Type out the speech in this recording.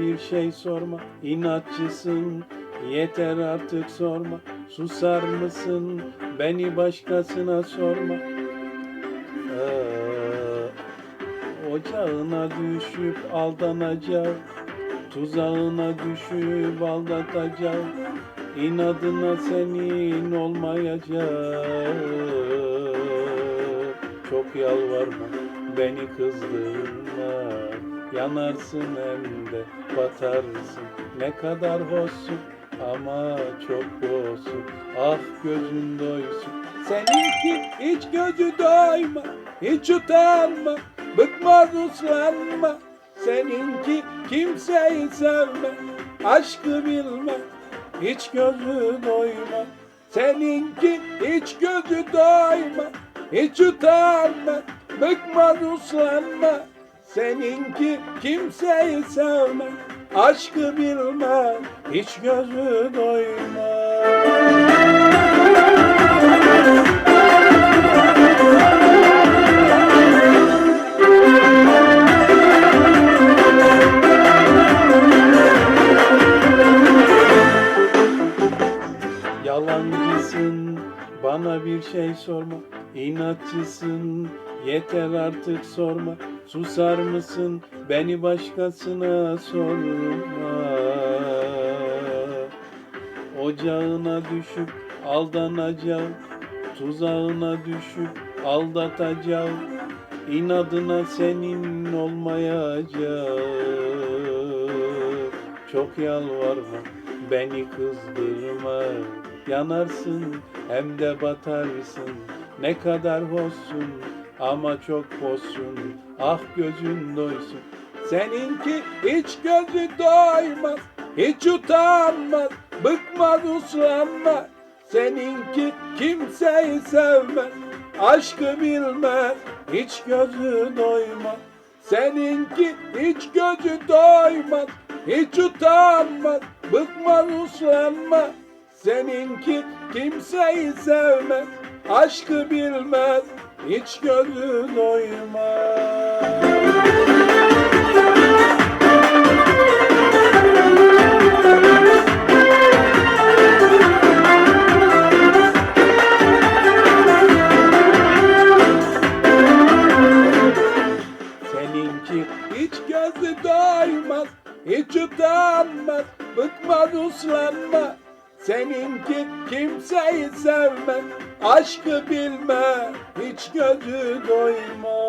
bir şey sorma. İnatçısın. Yeter artık sorma. Susar mısın? Beni başkasına sorma. Aa, Ocağına düşüp aldanacak Tuzağına düşüp aldatacak İnadına senin olmayacak Çok yalvarma beni kızdırma Yanarsın hem de batarsın. Ne kadar hoşsun ama çok boşsun Ah gözün doysun. Seninki hiç gözü doyma Hiç utanma. Bıkmaz uslanma. Seninki kimseyi sevme Aşkı bilme Hiç gözü doyma. Seninki hiç gözü doyma Hiç utanma. Bıkmaz uslanma Seninki kimseyi sevme Aşkı bilme Hiç gözü doyma Yalancısın, bana bir şey sorma. İnatçısın, yeter artık sorma. Susar mısın, beni başkasına sorma. Ocağına düşüp aldanacağım. Tuzağına düşüp aldatacağım. İnadına senin olmayacak. Çok yalvarma beni kızdırma Yanarsın hem de batarsın Ne kadar hoşsun ama çok boşsun Ah gözün doysun. Seninki hiç gözü doymaz Hiç utanmaz Bıkmaz uslanmaz. Seninki kimseyi sevmez Aşkı bilmez Hiç gözü doymaz. Seninki hiç gözü doymaz Hiç utanmaz Bıkmaz uslanmaz. Seninki kimseyi sevmez Aşkı bilmez Hiç gözü doymaz Seninki hiç gözü doymaz, hiç utanmaz, bıkmaz uslanma. Seninki kimseyi sevmez, aşkı bilmez, hiç gözü doymaz.